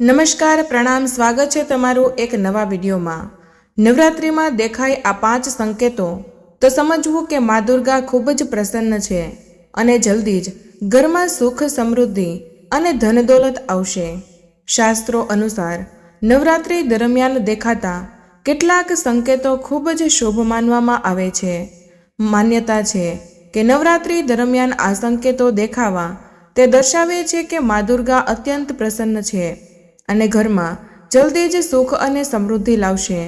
નમસ્કાર, પ્રણામ, સ્વાગત છે તમારું એક નવા વિડીયોમાં. નવરાત્રિમાં દેખાય આ પાંચ સંકેતો. તો સમજવું કે મા દુર્ગા ખૂબ જ પ્રસન્ન છે અને જલ્દી જ ઘરમાં સુખ સમૃદ્ધિ અને ધન દોલત આવશે. શાસ્ત્રો અનુસાર, નવરાત્રિ દરમિયાન દેખાતા કેટલાક સંકેતો ખૂબ જ શુભ માનવામાં આવે છે. માન્યતા છે કે નવરાત્રિ દરમિયાન આ સંકેતો દેખાવા તે દર્શાવે છે કે મા દુર્ગા અત્યંત પ્રસન્ન છે. અને ઘરમાં જલ્દી જ સુખ અને સમૃદ્ધિ લાવશે.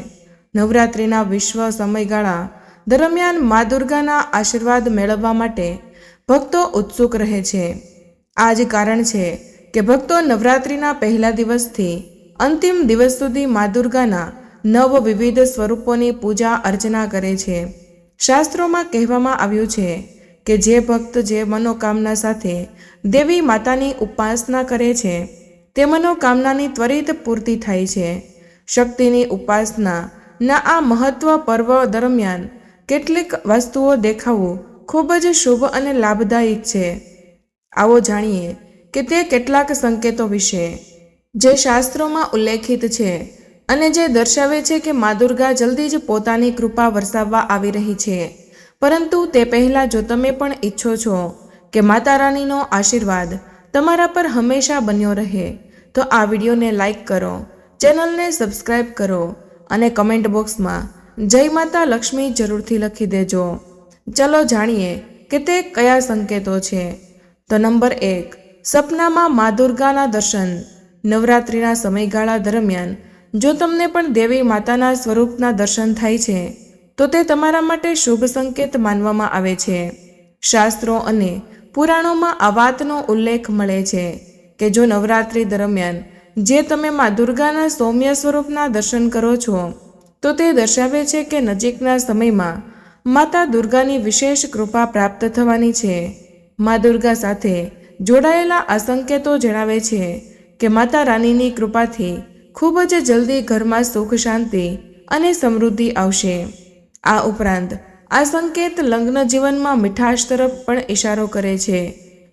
નવરાત્રિના વિશ્વ સમયગાળા દરમિયાન મા દુર્ગાના આશીર્વાદ મેળવવા માટે ભક્તો ઉત્સુક રહે છે. આ જ કારણ છે કે ભક્તો નવરાત્રિના પહેલા દિવસથી અંતિમ દિવસ સુધી મા દુર્ગાના નવ વિવિધ સ્વરૂપોની પૂજા અર્ચના કરે છે. શાસ્ત્રોમાં કહેવામાં આવ્યું છે કે જે ભક્ત જે મનોકામના સાથે દેવી માતાની ઉપાસના કરે છે તે મનોકામનાની ત્વરિત પૂર્તિ થાય છે. શક્તિની ઉપાસના ના આ મહત્વ પર્વ દરમિયાન કેટલીક વસ્તુઓ દેખાવું ખૂબ જ શુભ અને લાભદાયક છે. આવો જાણીએ કે તે કેટલાક સંકેતો વિશે. જે શાસ્ત્રોમાં ઉલ્લેખિત છે અને જે દર્શાવે છે કે મા દુર્ગા જલ્દી જ પોતાની કૃપા વરસાવવા આવી રહી છે. પરંતુ તે પહેલાં જો તમે પણ ઈચ્છો છો કે માતા રાણીનો આશીર્વાદ તમારા પર હંમેશા બન્યો રહે, તો આ વિડીયોને લાઈક કરો, ચેનલને સબસ્ક્રાઈબ કરો અને કમેન્ટ બોક્સમાં જય માતા લક્ષ્મી જરૂરથી લખી દેજો. ચલો જાણીએ કે તે કયા સંકેતો છે. તો નંબર એક, સપનામાં મા દુર્ગાના દર્શન. નવરાત્રિના સમયગાળા દરમિયાન જો તમને પણ દેવી માતાના સ્વરૂપના દર્શન થાય છે, તો તે તમારા માટે શુભ સંકેત માનવામાં આવે છે. શાસ્ત્રો અને પુરાણોમાં આ વાતનો ઉલ્લેખ મળે છે કે જો નવરાત્રિ દરમિયાન જે તમે મા દુર્ગાના સૌમ્ય સ્વરૂપના દર્શન કરો છો, તો તે દર્શાવે છે કે નજીકના સમયમાં માતા દુર્ગાની વિશેષ કૃપા પ્રાપ્ત થવાની છે. મા દુર્ગા સાથે જોડાયેલા આ સંકેતો જણાવે છે કે માતા રાણીની કૃપાથી ખૂબ જ જલ્દી ઘરમાં સુખ શાંતિ અને સમૃદ્ધિ આવશે. આ ઉપરાંત આ સંકેત લગ્ન જીવનમાં મીઠાશ તરફ પણ ઇશારો કરે છે.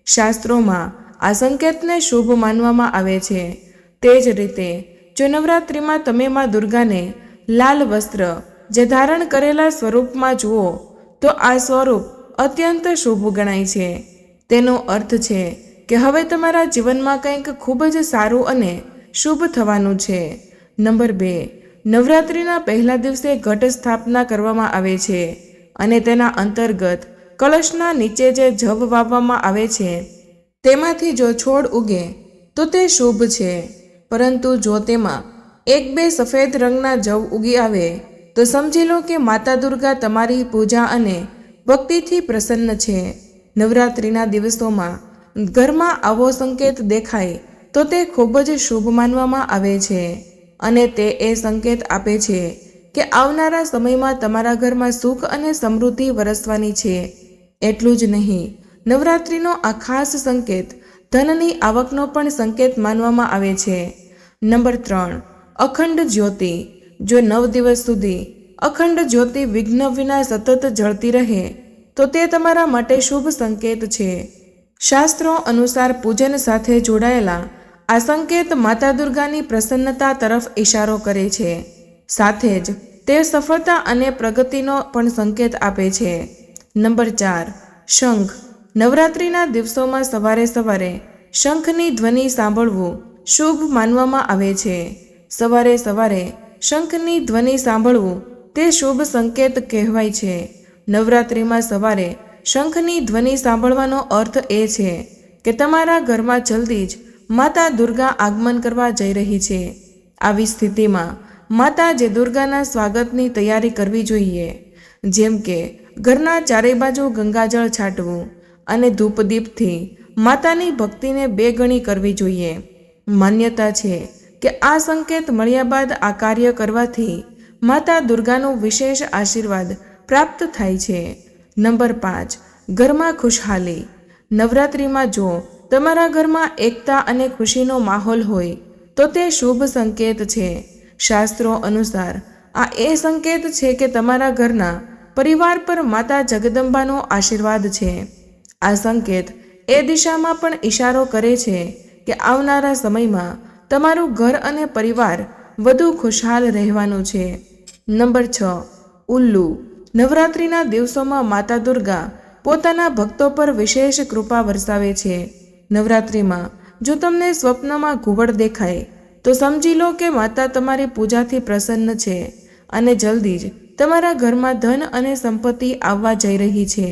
શાસ્ત્રોમાં આ સંકેતને શુભ માનવામાં આવે છે. તે જ રીતે જો નવરાત્રિમાં તમે માં દુર્ગાને લાલ વસ્ત્ર જે ધારણ કરેલા સ્વરૂપમાં જુઓ, તો આ સ્વરૂપ અત્યંત શુભ ગણાય છે. તેનો અર્થ છે કે હવે તમારા જીવનમાં કંઈક ખૂબ જ સારું અને શુભ થવાનું છે. નંબર બે, નવરાત્રિના પહેલા દિવસે ઘટ સ્થાપના કરવામાં આવે છે. અને તેના અંતર્ગત કળશના નીચે જે જવ વાવવામાં આવે છે, તેમાંથી જો છોડ ઉગે, તો તે શુભ છે. પરંતુ જો તેમાં એક બે સફેદ રંગના જવ ઉગી આવે, તો સમજી લો કે માતા દુર્ગા તમારી પૂજા અને ભક્તિથી પ્રસન્ન છે. નવરાત્રિના દિવસોમાં ઘરમાં આવો સંકેત દેખાય, તો તે ખૂબ જ શુભ માનવામાં આવે છે અને તે એ સંકેત આપે છે કે આવનારા સમયમાં તમારા ઘરમાં સુખ અને સમૃદ્ધિ વરસવાની છે. એટલું જ નહીં, નવરાત્રિનો આ ખાસ સંકેત ધનની આવકનો પણ સંકેત માનવામાં આવે છે. નંબર ત્રણ, અખંડ જ્યોતિ. જો નવ દિવસ સુધી અખંડ જ્યોતિ વિઘ્ન વિના સતત જળતી રહે, તો તે તમારા માટે શુભ સંકેત છે. શાસ્ત્રો અનુસાર પૂજન સાથે જોડાયેલા, આ સંકેત માતા દુર્ગાની પ્રસન્નતા તરફ ઇશારો કરે છે. સાથે જ તે સફળતા અને પ્રગતિનો પણ સંકેત આપે છે. નંબર ચાર, શંખ. નવરાત્રિના દિવસોમાં સવારે સવારે શંખની ધ્વનિ સાંભળવું શુભ માનવામાં આવે છે. સવારે સવારે શંખની ધ્વનિ સાંભળવું તે શુભ સંકેત કહેવાય છે. નવરાત્રિમાં સવારે શંખની ધ્વનિ સાંભળવાનો અર્થ એ છે કે તમારા ઘરમાં જલ્દી જ માતા દુર્ગા આગમન કરવા જઈ રહી છે. આવી સ્થિતિમાં માતા જે દુર્ગાના સ્વાગતની તૈયારી કરવી જોઈએ. જેમ કે, ઘરના ચારે બાજુ ગંગાજળ છાંટવું અને ધૂપદીપથી માતાની ભક્તિને બે ગણી કરવી જોઈએ. માન્યતા છે કે આ સંકેત મળ્યા બાદ આ કાર્ય કરવાથી માતા દુર્ગાનો વિશેષ આશીર્વાદ પ્રાપ્ત થાય છે. નંબર પાંચ, ઘરમાં ખુશહાલી. નવરાત્રિમાં જો તમારા ઘરમાં એકતા અને ખુશીનો માહોલ હોય, તો તે શુભ સંકેત છે. શાસ્ત્રો અનુસાર, આ એ સંકેત છે કે તમારા ઘરના પરિવાર પર માતા જગદંબાનો આશીર્વાદ છે. આ સંકેત એ દિશામાં પણ ઇશારો કરે છે કે આવનારા સમયમાં તમારું ઘર અને પરિવાર વધુ ખુશહાલ રહેવાનું છે. નંબર છ, ઉલ્લુ. નવરાત્રિના દિવસોમાં માતા દુર્ગા પોતાના ભક્તો પર વિશેષ કૃપા વરસાવે છે. નવરાત્રિમાં જો તમને સ્વપ્નમાં ઘુવડ દેખાય તો સમજી લો કે માતા તમારી પૂજાથી પ્રસન્ન છે અને જલ્દી જ તમારા ઘરમાં ધન અને સંપત્તિ આવવા જઈ રહી છે.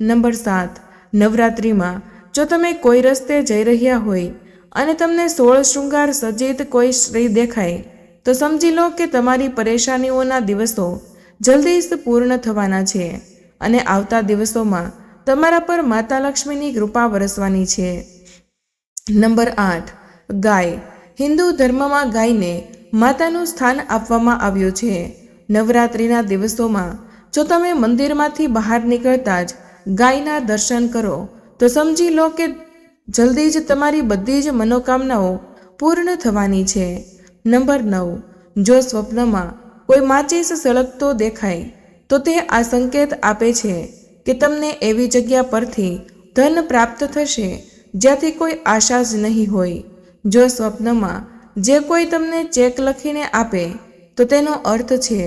નંબર સાત, નવરાત્રિમાં જો તમે કોઈ રસ્તે જઈ રહ્યા હોય અને તમને સોળ શૃંગાર સજેત કોઈ સ્ત્રી દેખાય, તો સમજી લો કે તમારી પરેશાનીઓના દિવસો જલ્દી જ પૂર્ણ થવાના છે અને આવતા દિવસોમાં તમારા પર માતા લક્ષ્મીની કૃપા વરસવાની છે. નંબર આઠ, ગાય હિન્દુ ધર્મમાં ગાયને માતાનું સ્થાન આપવામાં આવ્યું છે. નવરાત્રિના દિવસોમાં જો તમે મંદિરમાંથી બહાર નીકળતા જ ગાયના દર્શન કરો, તો સમજી લો કે જલ્દી જ તમારી બધી જ મનોકામનાઓ પૂર્ણ થવાની છે. નંબર નવ. જો સ્વપ્નમાં કોઈ માચીસ સળગતો દેખાય, તો તે આ સંકેત આપે છે કે તમને એવી જગ્યા પરથી ધન પ્રાપ્ત થશે, જ્યાંથી કોઈ આશા જ નહીં હોય. જો સ્વપ્નમાં જે કોઈ તમને ચેક લખીને આપે, તો તેનો અર્થ છે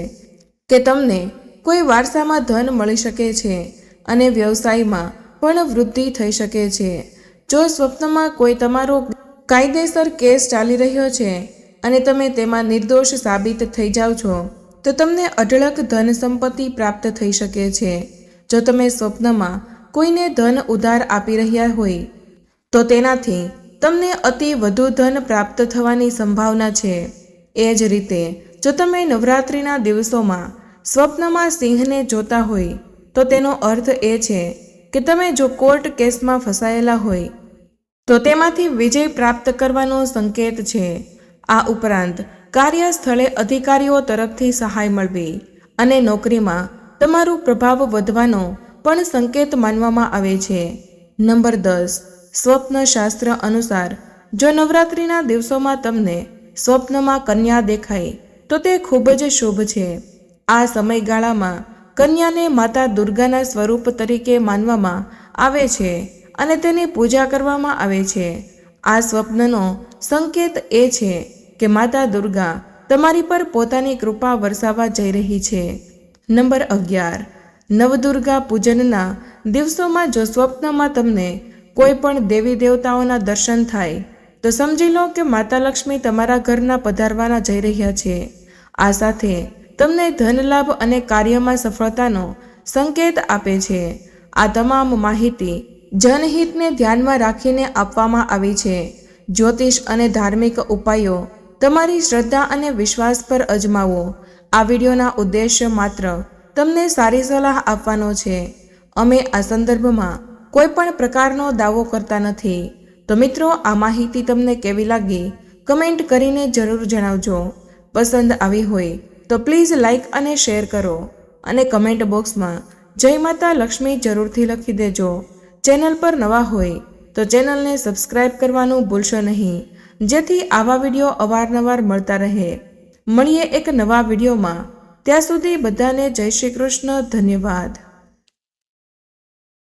કે તમને કોઈ વારસામાં ધન મળી શકે છે અને વ્યવસાયમાં પણ વૃદ્ધિ થઈ શકે છે. જો સ્વપ્નમાં કોઈ તમારો કાયદેસર કેસ ચાલી રહ્યો છે અને તમે તેમાં નિર્દોષ સાબિત થઈ જાઓ છો, તો તમને અઢળક ધન સંપત્તિ પ્રાપ્ત થઈ શકે છે. જો તમે સ્વપ્નમાં કોઈને ધન ઉધાર આપી રહ્યા હોય, તો તેનાથી તમને અતિ વધુ ધન પ્રાપ્ત થવાની સંભાવના છે. એ જ રીતે, જો તમે નવરાત્રિના દિવસોમાં સ્વપ્નમાં સિંહને જોતા હોય, તો તેનો અર્થ એ છે કે તમે જો કોર્ટ કેસમાં ફસાયેલા હોય, તો તેમાંથી વિજય પ્રાપ્ત કરવાનો સંકેત છે. આ ઉપરાંત, કાર્યસ્થળે અધિકારીઓ તરફથી સહાય મળવી અને નોકરીમાં તમારું પ્રભાવ વધવાનો પણ સંકેત માનવામાં આવે છે. નંબર દસ સ્વપ્નશાસ્ત્ર અનુસાર. જો નવરાત્રિના દિવસોમાં તમને સ્વપ્નમાં કન્યા દેખાય, તો તે ખૂબ જ શુભ છે. આ સમયગાળામાં કન્યાને માતા દુર્ગાના સ્વરૂપ તરીકે માનવામાં આવે છે અને તેની પૂજા કરવામાં આવે છે. આ સ્વપ્નનો સંકેત એ છે કે માતા દુર્ગા તમારી પર પોતાની કૃપા વરસાવવા જઈ રહી છે. નંબર અગિયાર. નવદુર્ગા પૂજનના દિવસોમાં જો સ્વપ્નમાં તમને કોઈ પણ દેવી દેવતાઓના દર્શન થાય, તો સમજી લો કે માતા લક્ષ્મી તમારા ઘરના પધારવાના જઈ રહ્યા છે. આ સાથે તમને ધનલાભ અને કાર્યમાં સફળતાનો સંકેત આપે છે. આ તમામ માહિતી જનહિતને ધ્યાનમાં રાખીને આપવામાં આવી છે. જ્યોતિષ અને ધાર્મિક ઉપાયો તમારી શ્રદ્ધા અને વિશ્વાસ પર અજમાવો. આ વિડીયોના ઉદ્દેશ્ય માત્ર તમને સારી સલાહ આપવાનો છે. અમે આ સંદર્ભમાં કોઈ પણ પ્રકારનો દાવો કરતા નથી. તો મિત્રો, આ માહિતી તમને કેવી લાગી? કમેન્ટ કરીને જરૂર જણાવજો. પસંદ આવી હોય તો પ્લીઝ લાઈક અને શેર કરો. અને કમેન્ટ બોક્સમાં જય માતા લક્ષ્મી જરૂરથી લખી દેજો. ચેનલ પર નવા હોય તો ચેનલને સબસ્ક્રાઇબ કરવાનું ભૂલશો નહીં. જેથી આવા વીડિયો અવારનવાર મળતા રહે. મળીએ એક નવા વિડીયોમાં. ત્યાં સુધી બધાને જય શ્રી કૃષ્ણ. ધન્યવાદ.